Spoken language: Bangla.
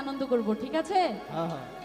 আনন্দ করব ঠিক আছে? হ্যাঁ হ্যাঁ।